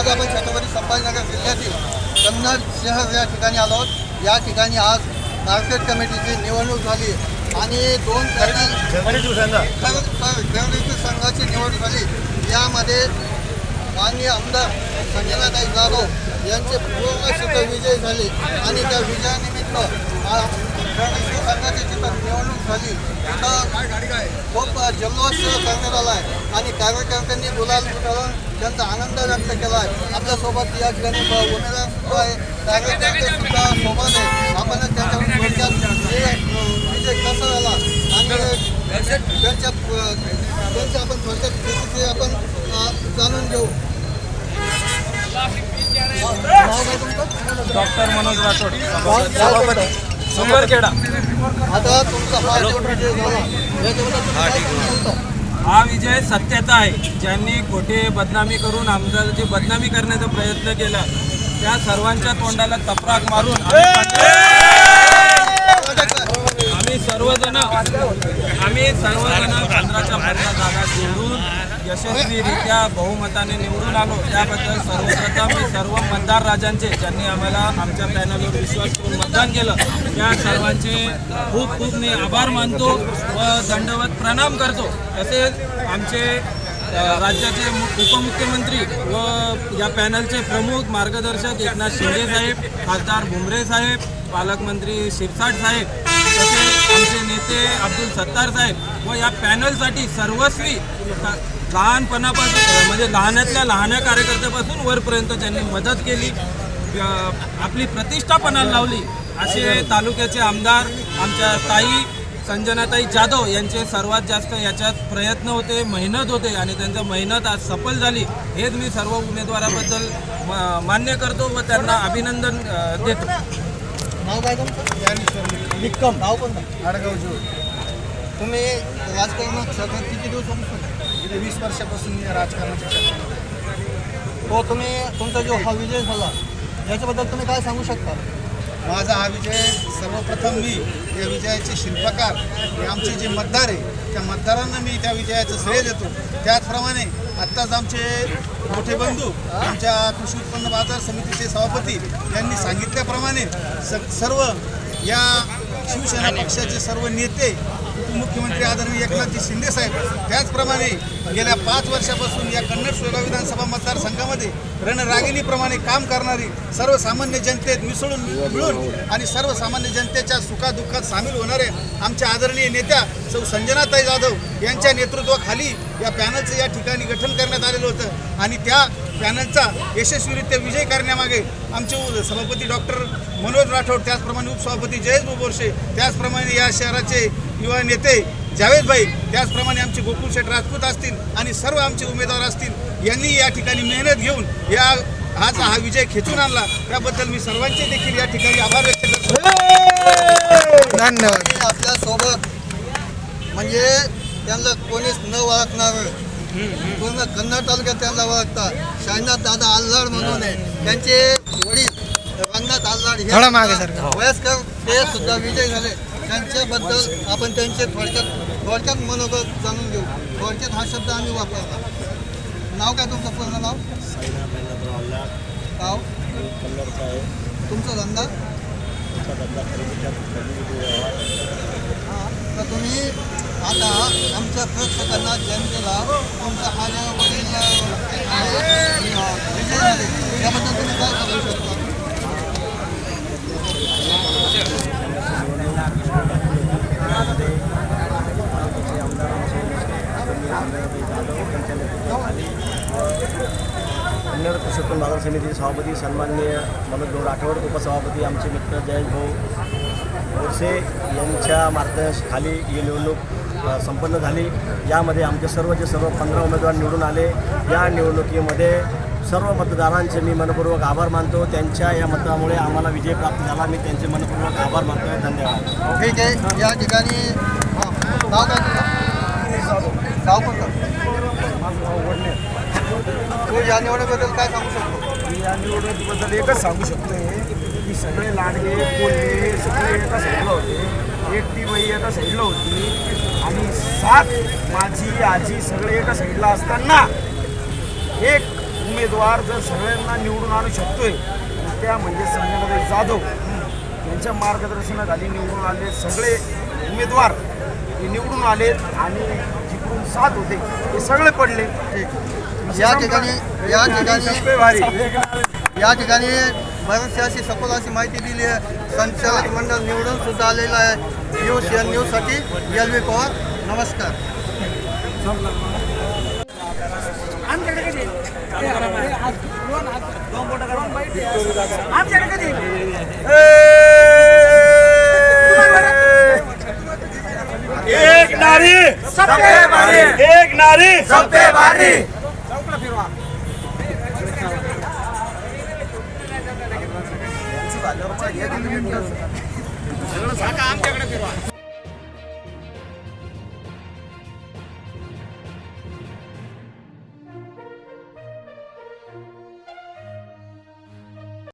आज आपण छत्रपती संभाजीनगर जिल्ह्यातील कन्नड शहर या ठिकाणी आलो आहोत. या ठिकाणी आज मार्केट कमिटीची निवडणूक झाली आणि दोन खरेदी संघाची निवड झाली. यामध्ये माननीय आमदार संजनाताई जाधव यांचे पूर्ण विजय झाले आणि त्या विजयानिमित्त संघाची जिथं निवडणूक झाली तिथं खूप जल्लोष करण्यात आला आहे आणि कार्यकर्त्यांनी गुलाल उधळून त्यांचा आनंद व्यक्त केला आहे आपल्यासोबत या ठिकाणी उमेदवार सुद्धा आहे कार्यकर्ते सुद्धा सोबत आहे आपण त्यांच्याकडून विजय कसा झाला आणि त्यांच्या त्यांच्या आपण थोडक्यात प्रतिक्रिया आपण जाणून घेऊ डॉक्टर मनोज राठोड सभापती. सुंदरखेडा आता तुमचा हा विजय झाला शकता? हा विजय सत्याचा आहे. ज्यांनी खोटे बदनामी करून आमदारची बदनामी करण्याचा प्रयत्न केला त्या सर्वांच्या तोंडाला तपराक मारून आम्ही सर्वजण आम्ही सर्वजण पंधराच्या पंधरा जागा निवडून यशस्वीरित्या बहुमताने निवडून आलो. त्याबद्दल सर्वप्रथम मी सर्व मतदार राजांचे ज्यांनी आम्हाला आमच्या पॅनलवर विश्वास करून मतदान केलं त्या सर्वांचे खूप खूप मी आभार मानतो व दंडवत प्रणाम करतो. तसेच आमचे राज्याचे उपमुख्यमंत्री व या पॅनलचे प्रमुख मार्गदर्शक एकनाथ शिंदे साहेब खासदार भुमरे साहेब पालकमंत्री शिरसाट साहेब तसेच आमचे नेते अब्दुल सत्तार साहेब व या पॅनलसाठी सर्वस्वी लहानपणापासून म्हणजे लहानातल्या लहान्या कार्यकर्त्यापासून वरपर्यंत ज्यांनी मदत केली आपली प्रतिष्ठा पणाला लावली. असे तालुक्याचे आमदार आमच्या ताई संजनाताई जाधव यांचे सर्वात जास्त याच्यात प्रयत्न होते मेहनत होते आणि त्यांचं मेहनत आज सफल झाली. हेच मी सर्व उमेदवाराबद्दल म- मान्य करतो व त्यांना अभिनंदन देतो. तुम्ही राजकारणात सतत किती दिवसापासून गेले वीस वर्षापासून मी राजकारणाच्या क्षेत्रात हो तुम्ही तुमचा जो हा विजय झाला याच्याबद्दल तुम्ही काय सांगू शकता? माझा हा विजय सर्वप्रथम मी या विजयाचे शिल्पकार हे आमचे जे मतदार आहे त्या मतदारांना मी त्या विजयाचं श्रेय देतो. त्याचप्रमाणे आत्ताच आमचे मोठे बंधू आमच्या कृषी उत्पन्न बाजार समितीचे सभापती यांनी सांगितल्याप्रमाणे स सर्व या शिवसेना पक्षाचे सर्व नेते उपमुख्यमंत्री आदरणीय एकनाथजी शिंदे साहेब त्याचप्रमाणे गेल्या पाच वर्षापासून या कन्नड सोयगाव विधानसभा मतदारसंघामध्ये रणरागिणीप्रमाणे काम करणारी सर्वसामान्य जनतेत मिसळून मिळून आणि सर्वसामान्य जनतेच्या सुखादुःखात सामील होणारे आमच्या आदरणीय नेत्या सौ संजनाताई जाधव यांच्या नेतृत्वाखाली या पॅनलचं या ठिकाणी गठन करण्यात आलेलं होतं. आणि त्या पॅनलचा यशस्वीरित्या विजय करण्यामागे आमचे सभापती डॉक्टर मनोज राठोड त्याचप्रमाणे उपसभापती जयेश बोरसे त्याचप्रमाणे या शहराचे युवा नेते जावेदभाई त्याचप्रमाणे आमचे गोकुळ शेठ राजपूत असतील आणि सर्व आमचे उमेदवार असतील यांनी या ठिकाणी मेहनत घेऊन या आज हा विजय खेचून आणला. त्याबद्दल मी सर्वांचे देखील या ठिकाणी आभार व्यक्त करतो. धन्यवाद. आपल्यासोबत म्हणजे त्यांना कोणीच न ओळखणार. पूर्ण कन्नड तालुक्यात त्यांना ओळखतात. शाईनाथ दादा आल्हाड म्हणून आहे. त्यांचे वडील रंगनाथ आल्हाड हे वयस्कर ते सुद्धा विजय झाले. त्यांच्याबद्दल आपण त्यांचे थोडक्यात थोडक्यात मनोगत जाणून घेऊ. थोडक्यात हा शब्द आम्ही वापरला. नाव काय तुमचं पूर्ण नाव? गाव तुमचा धंदा? हां तर तुम्ही आता आमच्या प्रेक्षकांना जनतेला तुमचा हा वडील आहे, अ, विजय झाले त्याबद्दल तुम्ही काय सांगू शकता कन्नड कृषी उत्पन्न बाजार समितीचे सभापती सन्माननीय मनोज राठोड उपसभापती आमचे मित्र जयंत भाऊ बोरसे यांच्या मार्गदर्शनाखाली ही निवडणूक संपन्न झाली. यामध्ये आमचे सर्वचे सर्व पंधरा उमेदवार निवडून आले या निवडणुकीमध्ये सर्व मतदारांचे मी मनपूर्वक आभार मानतो. त्यांच्या या मतामुळे आम्हाला विजय प्राप्त झाला. मी त्यांचे मनपूर्वक आभार मानतो धन्यवाद. ठीक आहे. या ठिकाणी हां नाव काय गाव तू या निवडणुकीबद्दल काय सांगू शकतो? मी या निवडणुकीबद्दल एकच सांगू शकतो की सगळे लाडके कोल्हे सगळे एका साईडला होते. एक ती बाई एका साईडला होती. आणि सात माझी आजी सगळे एका साईडला असताना एक उमेदवार जर सगळ्यांना निवडून आणू शकतोय त्या म्हणजे संजय जाधव. यांच्या मार्गदर्शनाखाली निवडून आले सगळे उमेदवार. हे निवडून आले आणि जिकडून साथ होते. ते सगळे पडले. या ठिकाणी या ठिकाणी भारी या ठिकाणी बरीचशी अशी सखोल अशी माहिती दिली आहे. संचालक मंडळ निवडून सुद्धा आलेलं आहे. न्यूज एन न्यूजसाठी एल व्ही पवार नमस्कार. एक नारी। सबके बारी। एक नारी। सबके बारी। सगळं